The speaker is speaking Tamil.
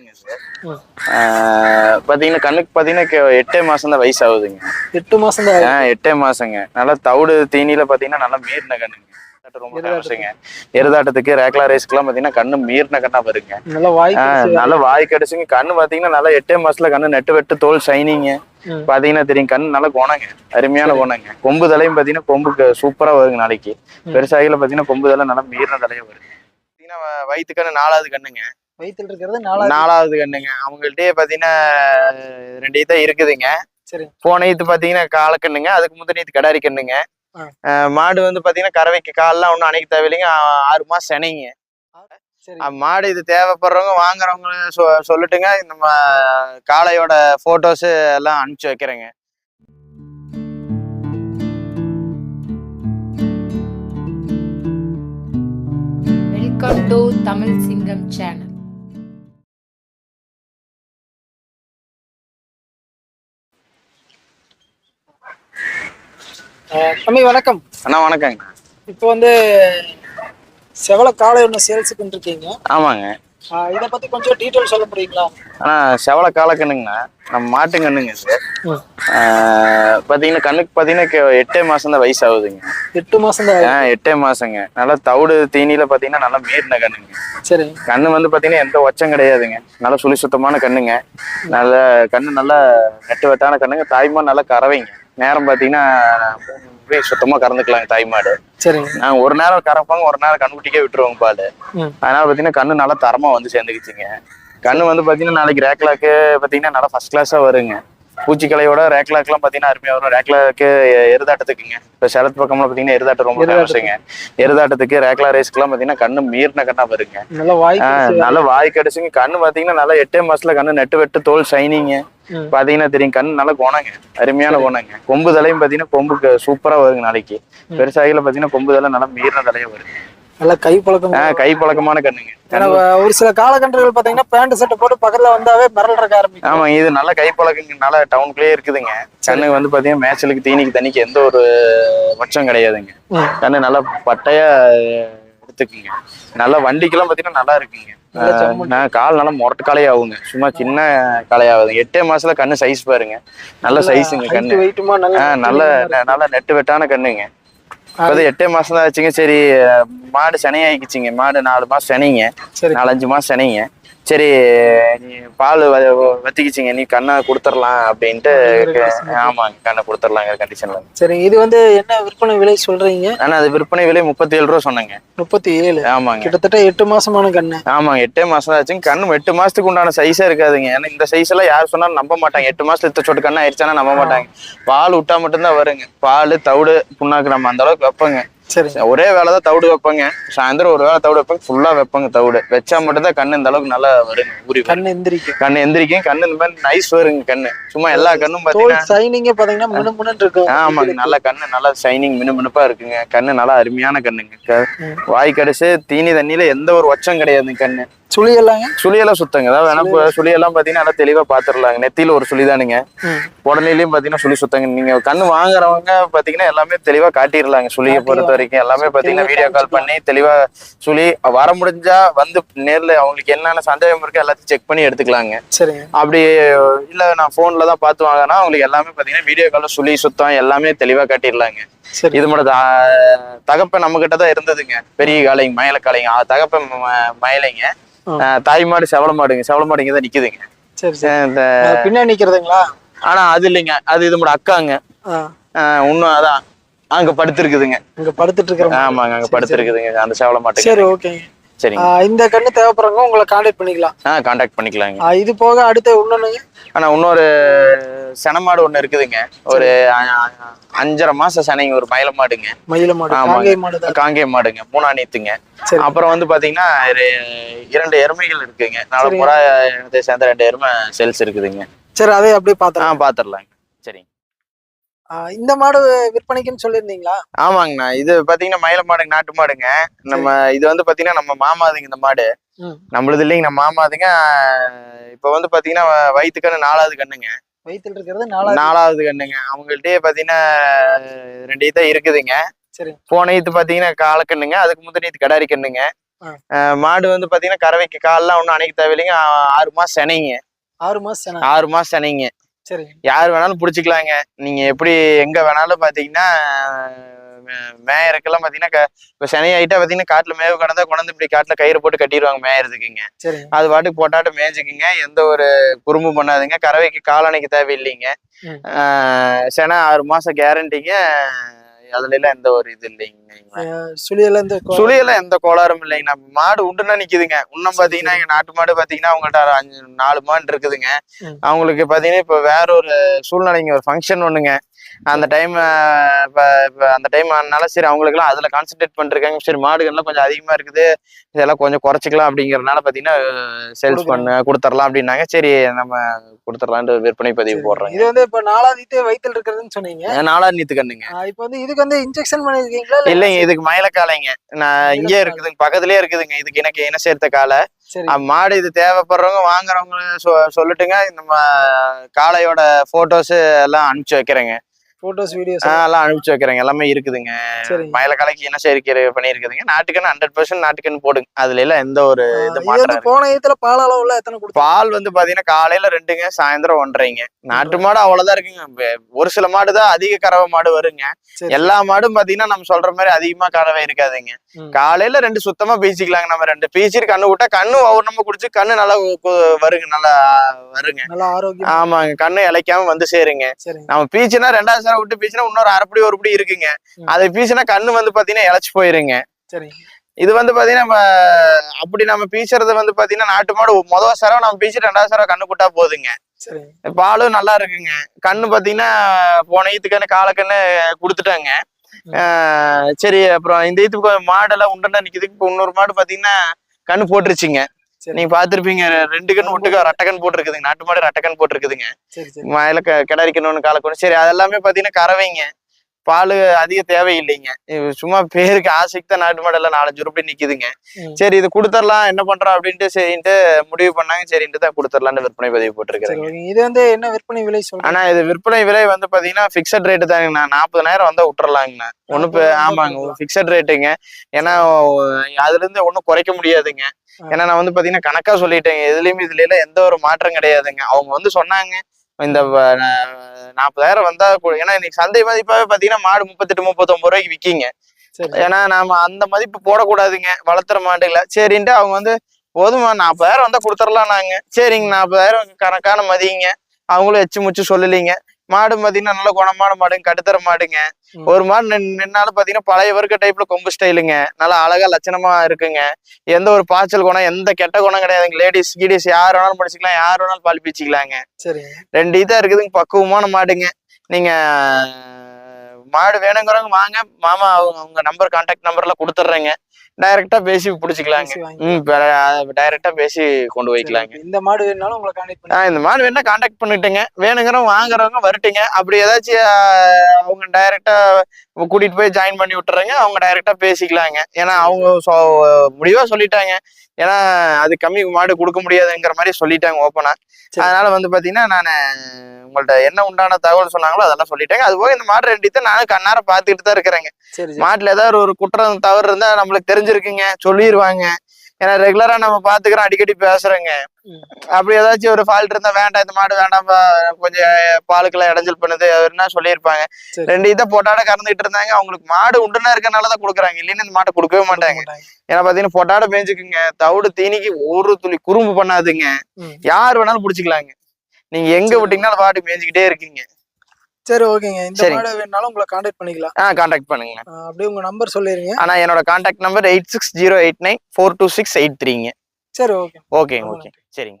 கண்ணுங்க சார் ம். பாத்தீங்கன்னா கண்ணுக்கு பாத்தீங்கன்னா கே- எட்டே தான் வயசு ஆகுதுங்க எட்டு மாசம் தான் ஆ, எட்டே மாசங்க. நல்லா தவிடு தீனியில பாத்தீங்கன்னா நல்லா மீறின கண்ணுங்க. ரொம்ப ஃபேமஸுங்க எருதாட்டத்துக்கு ரேக்லா ரேஸ்க்குலாம் பாத்தீங்கன்னா கண்ணு மீறின கண்ணா வருங்க நல்லா வாய் நல்ல வாய் கடிச்சுங்க. கண்ணு பாத்தீங்கன்னா நல்லா எட்டே மாசத்துல கண்ணு நெட்டு வெட்டு தோல் ஷைனிங்க ம். பாத்தீங்கன்னா தெரியும் கண்ணு நல்ல குணங்க. அருமையான குணங்க. கொம்பு தலையும் பாத்தீங்கன்னா கொம்புக்கு சூப்பரா வருங்க நாளைக்கு. பெருசாகில பாத்தீங்கன்னா கொம்பு தலை நல்லா மீறின தலையும் வருங்க பாத்தீங்கன்னா வ- வயித்து கண்ணு நாலாவது கண்ணுங்க. வயித்துல இருக்கிறது நாலாவது நாலாவது கண்ணுங்க. அவங்கள்ட்டயே பாத்தீங்கன்னா ரெண்டு ஈத்த இருக்குதுங்க. சரி. போன ஈத்து பாத்தீங்கன்னா காலக்கண்ணுங்க அதுக்கு முந்தின ஈத்து கடாரி கண்ணுங்க. மாடு வந்து பாத்தீங்கன்னா கறவைக்கு கால்லாம் ஒன்றும் அணைக்க தேவையில்லைங்க. ஆறு மாசம் செனைங்க மாடு இது தேவைப்படுறவங்க வாங்குறவங்க சொ சொல்லட்டுங்க. நம்ம காளையோட போட்டோஸ் எல்லாம் அனுப்பிச்சு வைக்கிறேங்க. வெல்கம் டு தமிழ் சிங்கம் சேனல் தம்பி வணக்கம். அண்ணா வணக்கங்க. இப்போ வந்து செவல காளை ஒன்று சேல்ஸுக்கு இருக்கீங்க ஆமாங்க. இதை பத்தி கொஞ்சம் டீட்டெயில் சொல்ல முடியுங்களா? ஆனா செவல காலக்கண்ணுங்கண்ணா நம்ம மாட்டு கண்ணுங்க சார் ம். பாத்தீங்கன்னா கண்ணுக்கு பாத்தீங்கன்னா எட்டே மாசம் தான் வயசு ஆகுதுங்க எட்டு மாசம் தான் எட்டே மாசங்க. நல்லா தவிடு தீனியில பாத்தீங்கன்னா நல்லா மீறின கண்ணுங்க. சரி. கண்ணு வந்து பாத்தீங்கன்னா எந்த ஒச்சம் கிடையாதுங்க. நல்ல சுழி சுத்தமான கண்ணுங்க நல்ல கண்ணு நல்ல நெட்டு வெட்டான கண்ணுங்க. தாய்மாடு நல்லா கறவைங்க. நேரம் பாத்தீங்கன்னா சுத்தமா கறந்துக்கலாங்க தாய்மாடு. சரிங்க. நாங்க ஒரு நேரம் கறப்பாங்க ஒரு நேரம் கண்ணுக்குட்டிக்கே விட்டுருவோங்க பால். அதனால பாத்தீங்கன்னா கண்ணு நல்லா தரமா வந்து சேர்ந்துக்குச்சுங்க. கண்ணு வந்து பாத்தீங்கன்னா நாளைக்கு ரேக்லாக்கு பாத்தீங்கன்னா நல்லா ஃபர்ஸ்ட் கிளாஸா வருங்க. பூச்சிக்கலையோட ரேக்லாக்லாம் பாத்தீங்கன்னா அருமையா வரும். ரேக்லாக்கு எருதாட்டத்துக்குங்க. இப்ப சரத் பக்கம்லாம் பாத்தீங்கன்னா எருதாட்டம் ரொம்ப ஃபேமஸுங்க எருதாட்டத்துக்கு ரேக்லா ரேஸ்க்குலாம் பாத்தீங்கன்னா கண்ணு மீறின கண்ணா வருங்க. நல்லா வாய் நல்ல வாய் கடிச்சுங்க. கண்ணு பாத்தீங்கன்னா நல்லா எட்டே மாசத்துல கண்ணு நெட்டு வெட்டு தோல் ஷைனிங்க. பாத்தீங்கன்னா தெரியும் கண்ணு நல்ல குணங்க. அருமையான குணங்க. கொம்பு தலையும் பாத்தீங்கன்னா கொம்புக்கு சூப்பரா வருங்க நாளைக்கு. பெருசாகில பாத்தீங்கன்னா கொம்பு தலை நல்லா மீறின தலையா வருங்க. நல்லா கை பழக்கம் கை பழக்கமான கண்ணுங்க. ஏன்னா ஒரு சில காலகன்றங்கள் பாத்தீங்கன்னா பேண்ட் சட்டை போட்டு பக்கத்துல வந்தாவே மிரள்றக்க ஆரம்பிக்கும். ஆமா இது நல்ல கை பழக்கங்க நல்லா டவுனுக்குள்ளேயே இருக்குதுங்க. கண்ணு வந்து பாத்தீங்கன்னா மேய்ச்சலுக்கு தீனிக்கு தண்ணிக்கு எந்த ஒரு பட்சம் கிடையாதுங்க. கண்ணு நல்லா பட்டையா எடுத்துக்குங்க. நல்லா வண்டிக்கெல்லாம் பாத்தீங்கன்னா நல்லா இருக்குங்க. கால் நல்லா மொரட்டு காலையே ஆகுங்க. சும்மா சின்ன காலையாகுது எட்டே மாசத்துல கண்ணு சைஸ் பாருங்க. நல்ல சைஸுங்க கண்ணு. நல்லா நல்ல நெட்டு வெட்டான கண்ணுங்க. இப்போதான் எட்டே மாசம் தான் ஆச்சுங்க. சரி மாடு செனையாயிக்குச்சுங்க மாடு நாலு மாசம் செனைங்க. நாலஞ்சு மாசம் செனைங்க. சரி நீ பால் வத்திக்கிச்சிங்க. நீ கண்ணை கொடுத்துடலாம் அப்படின்ட்டு ஆமாங்க கண்ணை கொடுத்துடலாங்கிற கண்டிஷன்ல சரி இது வந்து என்ன விற்பனை விலை சொல்றீங்க? ஆனா அது விற்பனை விலை முப்பத்தி ஏழு ரூபா சொன்னேங்க. முப்பத்தி ஏழு ஆமாங்க. கிட்டத்தட்ட எட்டு மாசமான கண்ணு. ஆமாங்க எட்டே மாசம் தான் ஆச்சுங்க. கண்ணு எட்டு மாசத்துக்கு உண்டான சைஸா இருக்காதுங்க. ஏன்னா இந்த சைஸ் எல்லாம் யார் சொன்னாலும் நம்ப மாட்டாங்க. எட்டு மாசத்துல இத்த சொட்டு கண்ணு ஆயிடுச்சானா நம்ப மாட்டாங்க. பால் விட்டா மட்டும்தான் வருங்க. பால் தவிடு புண்ணாக்கு நம்ம அந்த அளவுக்கு வைப்போங்க. சரி. ஒரே வேலை தான் தவிடு வைப்பேங்க. சாயந்தரம் ஒரு வேளை தவிடு வைப்பேங்க. ஃபுல்லா வைப்பேங்க தவிடு. வச்சா மட்டும்தான் கண்ணு இந்த அளவுக்கு நல்லா வருங்க ஊறி வரும். கண்ணு எந்திரிக்கும். கண்ணு எந்திரிக்கும். கண்ணு இந்த மாதிரி நைஸ் வருங்க கண்ணு. சும்மா எல்லா கண்ணும் பாத்தீங்கன்னா பாத்தீங்கன்னா முன்னு இருக்கும். ஆமாங்க. நல்ல கண்ணு நல்லா ஷைனிங் மினுமினுப்பா இருக்குங்க. கண்ணு நல்லா அருமையான கண்ணுங்க. வாய் கடிச்சு தீனி தண்ணியில எந்த ஒரு ஒச்சம் கிடையாதுங்க கண்ணு. சுழி எல்லாங்க சுழியெல்லாம் சுத்தங்க. அதாவது வேணா சுழியெல்லாம் பாத்தீங்கன்னா நல்லா தெளிவா பாத்துடலாங்க நெத்தியில ஒரு சுழிதானுங்க. ம். உடனேலயும் பாத்தீங்கன்னா சுழி சுத்தங்க. நீங்க கண்ணு வாங்குறவங்க பாத்தீங்கன்னா எல்லாமே தெளிவா காட்டிடலாங்க சுழியை பொறுத்த வரைக்கும் எல்லாமே பாத்தீங்கன்னா வீடியோ கால் பண்ணி தெளிவா சுழி வர முடிஞ்சா வந்து நேர்ல அவங்களுக்கு என்னென்ன சந்தேகம் இருக்கு எல்லாத்தையும் செக் பண்ணி எடுத்துக்கலாங்க. அப்படி இல்ல நான் போன்ல தான் பார்த்து வாங்கினா அவங்களுக்கு எல்லாமே பாத்தீங்கன்னா வீடியோ கால்ல சுழி சுத்தம் எல்லாமே தெளிவா காட்டிடலாங்க இது மட்டும் தகப்பன் நம்ம கிட்ட தான் இருந்ததுங்க. பெரிய காளைங்க மயில காளைங்க. தகப்பன் மயிலைங்க. ஆ. ஆ, தாய் மாடு செவல மாடுங்க. செவல மாடு இங்க தான் நிக்குதுங்க. சரி இந்த பின்னாடி நிக்கிறதுங்களா? ஆனா அது இல்லைங்க. அது இது மட்டும் அக்காங்க. இன்னும் அதான். அங்க படுத்திருக்குதுங்க. இங்க படுத்துட்டு இருக்கிற மாதிரி. ஆமாங்க அங்க படுத்திருக்குதுங்க. அந்த செவல மாட்டுக்கு சரி ஓகேங்க. சரிங்க. ஆ, இந்த கண்ணு தேவைப்படுறவங்க உங்களை கான்டாக்ட் பண்ணிக்கலாம். ஆ கான்டாக்ட் பண்ணிக்கலாங்க. ஆ, இது போக அடுத்து இன்னொன்னுங்க. ஆனா இன்னொரு செனமாடு ஒண்ணு இருக்குதுங்க. ஒரு அஞ்சரை மாசம் செனைங்க ஒரு மயில மாடுங்க. மயில மாடு. காங்கை மாடுங்க. மூணா நீத்துங்க அப்புறம் வந்து பாத்தீங்கன்னா இரு- இரண்டு எருமைகள் இருக்குங்க. நாலு. முறை சேர்ந்த ரெண்டு எருமை செல்ஸ் இருக்குதுங்க. சரி அதே அப்படியே ஆ பாத்துறேன் பாத்துடலாங்க. சரிங்க. இந்த மாடு விற்பனைக்குன்னு சொல்லியிருந்தீங்களா? ஆமாங்கண்ணா. இது பாத்தீங்கன்னா மயில மாடுங்க நாட்டு மாடுங்க. நம்ம இது வந்து பாத்தீங்கன்னா நம்ம மாமாதுங்க இந்த மாடு. நம்மளது இல்லைங்க நம்ம மாமாதுங்க. இப்ப வந்து பாத்தீங்கன்னா வயிற்று கண்ணு நாலாவது கண்ணுங்க. வயித்துல இருக்கிறது நாலாவது. கண்ணுங்க. அவங்கள்ட்டயே பாத்தீங்கன்னா ரெண்டு ஈத்த இருக்குதுங்க. சரி. போன ஈத்து பாத்தீங்கன்னா காலக்கண்ணுங்க அதுக்கு முந்தின கடாரி கண்ணுங்க. மாடு வந்து பாத்தீங்கன்னா கறவைக்கு கால்லாம் ஒன்றும் அணைக்க தேவையில்லைங்க. ஆறு மாசம் செனைங்க ஆறு மாசம் ஆறு மாசம் செனைங்க யார் வேணாலும் பிடிச்சிக்கலாங்க. நீங்க எப்படி எங்க வேணாலும் பாத்தீங்கன்னா மே- மேயறக்கெல்லாம் பாத்தீங்கன்னா இப்ப சனி ஆயிட்டா பாத்தீங்கன்னா காட்டுல மேவு கடந்தா கொண்டாந்து இப்படி காட்டுல கயிறு போட்டு கட்டிடுவாங்க மேயறதுக்குங்க. அது பாட்டுக்கு போட்டாட்டு மேய்ஞ்சுக்குங்க. எந்த ஒரு குறும்பு பண்ணாதுங்க. கறவைக்கு காலணைக்கு தேவையில்லைங்க. செனை ஆறு மாசம் கேரண்டிங்க அதுல எல்லாம் எந்த ஒரு இது இல்லைங்க சுழியெல்லாம் இந்த சுழியெல்லாம் எந்த கோளாறும் இல்லைங்க நம்ம மாடு உண்டுன்னா நிக்குதுங்க. இன்னும் பாத்தீங்கன்னா எங்க நாட்டு மாடு பாத்தீங்கன்னா அவங்கள்ட்ட அஞ்சு நாலு மாடு இருக்குதுங்க. அவங்களுக்கு பாத்தீங்கன்னா இப்ப வேற ஒரு சூழ்நிலைங்க. ஒரு ஃபங்க்ஷன் ஒண்ணுங்க. அந்த டைம் இப்ப இப்ப அந்த டைம் அதனால சரி அவங்களுக்கு எல்லாம் அதுல கான்சென்ட்ரேட் பண்ணிருக்காங்க சரி மாடுகள்லாம் கொஞ்சம் அதிகமா இருக்குது. இதெல்லாம் கொஞ்சம் குறைச்சிக்கலாம் அப்படிங்கறதுனால பாத்தீங்கன்னா சேல்ஸ் பண்ண கொடுத்துடலாம் அப்படின்னாங்க. சரி நம்ம கொடுத்துடலான்ட்டு விற்பனை பதிவு. போடுறோங்க. இது வந்து இப்ப நாலாவது வயித்துல இருக்கிறதுன்னு சொன்னீங்க. நாலாவது நீத்து கண்ணுங்க. இப்ப வந்து இதுக்கு வந்து இன்ஜெக்ஷன் பண்ணிருக்கீங்களா இல்ல இல்லைங்க இதுக்கு மயிலக்காலைங்க நான் இங்கே. இருக்குதுங்க பக்கத்துலயே இருக்குதுங்க. இதுக்கு எனக்கு இன சேர்த்த காலை? மாடு இது தேவைப்படுறவங்க வாங்குறவங்க சொ சொல்லட்டுங்க. நம்ம காளையோட போட்டோஸ் எல்லாம் அனுப்பிச்சு வைக்கிறேங்க. போட்டோஸ் வீடியோஸ் எல்லாம் அனுப்பிச்சு வைக்கிறேங்க. எல்லாமே இருக்குதுங்க. சரிங்க. மயிலக்காலைக்கு இன சேர்க்கை பண்ணியிருக்குதுங்க நாட்டுக்கன்னு ஹண்ட்ரட் பர்சன்ட் நாட்டுக்கன்னு போடுங்க. அதுல எல்லாம் எந்த ஒரு இது மாற்றம் போன இடத்துல பால் அளவுல எத்தனை பால் வந்து பாத்தீங்கன்னா காலையில ரெண்டுங்க சாயந்தரம் ஒன்றரைங்க. நாட்டு மாடு அவ்வளவுதான் இருக்குங்க. ஒரு சில மாடு தான் அதிக கறவை மாடு வருங்க. எல்லா மாடும் பாத்தீங்கன்னா நம்ம சொல்ற மாதிரி அதிகமா கறவை இருக்காதுங்க. காலையில ரெண்டு சுத்தமா பீச்சிக்கலாங்க நம்ம ரெண்டு. பீச்சிட்டு கண்ணு விட்டா கண்ணு ஒவ்வொரு நம்ம குடிச்சு கண்ணு நல்லா வருங்க நல்லா வருங்க. ஆமாங்க கண்ணு இளைக்காம வந்து சேருங்க. நம்ம பீச்சுனா ரெண்டாவது சாரம் விட்டு பீச்சுனா இன்னொரு அரைப்படி ஒரு படி இருக்குங்க. அதை பீச்சுனா கண்ணு வந்து பாத்தீங்கன்னா இழைச்சு போயிருங்க. சரிங்க இது வந்து பாத்தீங்கன்னா நம்ம அப்படி நம்ம பீச்சுறது வந்து பாத்தீங்கன்னா நாட்டு மாடு முதல் சரம் நம்ம பீச்சு ரெண்டாவது சரம் கண்ணு குட்டா போதுங்க. பாலும் நல்லா இருக்குங்க. கண்ணு பாத்தீங்கன்னா போன ஈத்துக்கான காலக்கண்ணு கொடுத்துட்டாங்க. சரி அப்புறம் இந்த ஈத்துக்கு மாடெல்லாம் உண்டா நிக்குது. இப்போ இன்னொரு மாடு பாத்தீங்கன்னா கண்ணு போட்டுருச்சுங்க. சரி நீங்க பாத்திருப்பீங்க ரெண்டு கண் ஒட்டுக்கா ரட்டக்கன் போட்டிருக்குதுங்க. நாட்டு மாடு ரட்டக்கன் போட்டிருக்குதுங்க. க கிடாரிக்கணும்னு காலக்கணும் சரி அதெல்லாமே பாத்தீங்கன்னா கறவைங்க பால் அதிக தேவையில்லைங்க. சும்மா பேருக்கு ஆசைக்கு தான் நாட்டு மாடு எல்லாம் நாலஞ்சு ரூபாய் நிக்குதுங்க. சரி இது கொடுத்துடலாம் என்ன பண்றோம் அப்படின்ட்டு சரின்ட்டு முடிவு பண்ணாங்க. சரின்ட்டு தான் கொடுத்துடலான்னு விற்பனை பதிவு ஓகே. இது வந்து என்ன விற்பனை விலை சொல்றீங்க? ஆனா இது விற்பனை விலை வந்து பாத்தீங்கன்னா பிக்சட் ரேட்டு தாங்கண்ணா நாற்பதாயிரம் வந்தா விட்டுறலாங்கண்ணா. ஒண்ணு இப்ப- 40,000 ஆமாங்க. பிக்சட் ரேட்டுங்க ஏன்னா அதுல இருந்து ஒண்ணும் குறைக்க முடியாதுங்க. ஏன்னா நான் வந்து பாத்தீங்கன்னா கணக்கா சொல்லிட்டேங்க எதுலயுமே இதுல எல்லாம் எந்த ஒரு மாற்றம் கிடையாதுங்க. அவங்க வந்து சொன்னாங்க இந்த நாற்பதாயிரம் வந்தா கு- ஏன்னா இன்னைக்கு சந்தை மதிப்பாவே பாத்தீங்கன்னா மாடு முப்பத்தெட்டு முப்பத்தொன்பது ரூபாய்க்கு விக்கிங்க. சரி. ஏன்னா நாம அந்த மதிப்பு போடக்கூடாதுங்க. வளர்த்துற மாடுல சரின்ட்டு அவங்க வந்து போதுமா நாற்பதாயிரம் வந்தா கொடுத்துடலாம் நாங்க. சரிங்க நாற்பதாயிரம் கணக்கான மதிங்க. அவங்களும் எச்சு முச்சு சொல்லலைங்க. மாடு பாத்தீங்கன்னா நல்ல குணமான மாடுங்க கட்டுத்தர மாடுங்க. ஒரு மாடு நின்- நின்னாலும் பாத்தீங்கன்னா பழைய வர்க்க டைப்ல கொம்பு ஸ்டைலுங்க நல்லா அழகா லட்சணமா இருக்குங்க. எந்த ஒரு பாய்ச்சல் குணம் எந்த கெட்ட குணம் கிடையாதுங்க. லேடிஸ் கீடிஸ் யார் வேணாலும் படிச்சுக்கலாம் யார் வேணாலும் பால் பீச்சிக்கலாங்க. ரெண்டு இதா இருக்குதுங்க பக்குவமான மாடுங்க. நீங்க மாடு வேணுங்கிறவங்க வாங்க. மாமா அவங்க அவங்க நம்பர் கான்டாக்ட் நம்பர்ல கொடுத்துட்றேங்க. டைரக்டா பேசி பிடிச்சிக்கலாங்க. ம் டைரக்டா பேசி கொண்டு போய்க்கலாங்க. இந்த மாடு வேணாலும் உங்களை கான்டாக்ட் பண்ணி இந்த மாடு வேணா கான்டாக்ட் பண்ணிட்டுங்க. வேணுங்கிறவங்க வாங்குறவங்க வரட்டுங்க. அப்படி ஏதாச்சும் அவங்க டைரக்டா கூட்டிட்டு போய் ஜாயின் பண்ணி விட்டுறேங்க. அவங்க டைரக்டா பேசிக்கலாங்க. ஏன்னா அவங்க முடிவா சொல்லிட்டாங்க. ஏன்னா அது கம்மி மாடு கொடுக்க முடியாதுங்கிற மாதிரி சொல்லிட்டாங்க ஓப்பனா சரி. அதனால வந்து பாத்தீங்கன்னா நான் உங்கள்ட்ட என்ன உண்டான தகவல் சொன்னாங்களோ அதெல்லாம் சொல்லிட்டேங்க அது போக இந்த மாடு ரெண்டு நானும் கண்ணார பாத்துக்கிட்டு தான் இருக்கிறேங்க மாட்டுல ஏதாவது ஒரு குற்றம் தவறு இருந்தா நம்மளுக்கு தெரிஞ்சிருக்குங்க. சொல்லிடுவாங்க ஏன்னா ரெகுலரா நம்ம பாத்துக்கிறோம் அடிக்கடி பேசுறோங்க. அப்படி ஏதாச்சும் ஒரு ஃபால்ட் இருந்தா வேண்டாம் இந்த மாடு வேண்டாம் கொஞ்சம் பாலுக்கெல்லாம் இடைஞ்சல் பண்ணுது அதுன்னா சொல்லியிருப்பாங்க. ரெண்டு இதை போட்டாட கறந்துட்டு இருந்தாங்க அவங்களுக்கு மாடு உண்டுனா இருக்கனால தான் கொடுக்குறாங்க இல்லைன்னு இந்த மாட்டை கொடுக்கவே மாட்டாங்க. ஏன்னா பாத்தீங்கன்னா பொட்டாட மேய்ஞ்சுக்குங்க தவிடு தீனிக்கு ஒரு துளி குறும்பு பண்ணாதுங்க. யார் வேணாலும் பிடிச்சிக்கலாங்க நீங்க எங்க. விட்டீங்கன்னா பாட்டு மேய்ஞ்சுக்கிட்டே இருக்கீங்க சரி ஓகேங்க. இந்த சரிங்க. மாடு வேணாலும் உங்களை கான்டாக்ட் பண்ணிக்கலாம். ஆ கான்டாக்ட் பண்ணுங்க அப்படியே உங்க நம்பர் சொல்லிருங்க ஆனா என்னோட contact number eight six zero eight nine four two six eight த்ரீங்க சரி ஓகே. ஓகேங்க ஓகே. சரிங்க.